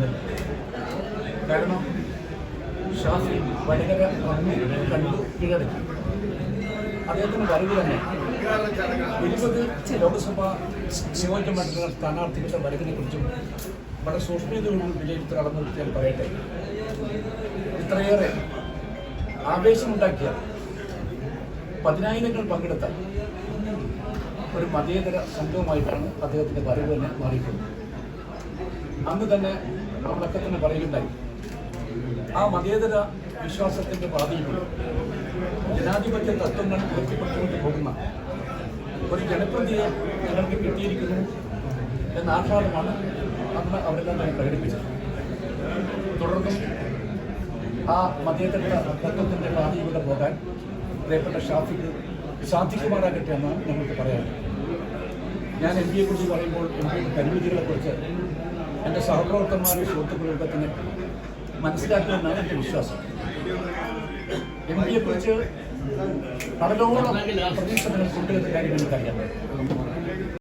തോന്നുന്നില്ല കാരണം ഷാഫി വടകര വന്നു കണ്ടു കീഴടക്കി അദ്ദേഹത്തിന് വരവ് തന്നെ. ഇരുപത് ലോക്സഭാ നിയോജക മണ്ഡലങ്ങൾ സ്ഥാനാർത്ഥികളുടെ വരവിനെ കുറിച്ചും വളരെ സൂക്ഷ്മതയോടും വിലയിരുത്തി കടന്നു നിർത്തിയാൽ പറയട്ടെ. ഇത്രയേറെ ആവേശമുണ്ടാക്കിയ പതിനായിരങ്ങൾ പങ്കെടുത്ത ഒരു മതേതര സംഘവുമായിട്ടാണ് അദ്ദേഹത്തിന്റെ വരവ് തന്നെ മാറിയിട്ടുള്ളത്. അന്ന് തന്നെ നമ്മളൊക്കെ തന്നെ പറയുകയുണ്ടായി. ആ മതേതര വിശ്വാസത്തിന്റെ പാതയിലൂടെ ജനാധിപത്യ തത്വങ്ങൾ ഉയർത്തിപ്പെട്ടുകൊണ്ട് പോകുന്ന ഒരു ജനപ്രതിയെ ഞങ്ങൾക്ക് കിട്ടിയിരിക്കുന്നു എന്ന ആഹ്ലാദമാണ് അന്ന് അവരെല്ലാം തന്നെ പ്രകടിപ്പിച്ചത്. തുടർന്നും ആ മതേതര തത്വത്തിന്റെ പാതയിലൂടെ പോകാൻ പ്രിയപ്പെട്ട ഷാഫിക്ക് സാധിക്കുമാറാകട്ടെ എന്നാണ് ഞങ്ങൾക്ക് പറയാനുള്ളത്. ഞാൻ എം പിയെ കുറിച്ച് പറയുമ്പോൾ എം പിയുടെ പരിമിതികളെ കുറിച്ച് എന്റെ സഹപ്രവർത്തകന്മാരും സുഹൃത്തുക്കളൊക്കെ തന്നെ മനസ്സിലാക്കുമെന്നാണ് എന്റെ വിശ്വാസം. എം പിയെക്കുറിച്ച് കടലോളം പ്രതീക്ഷ പ്രതീക്ഷ കൊണ്ടുവരുന്ന കാര്യങ്ങൾ എനിക്കറിയാം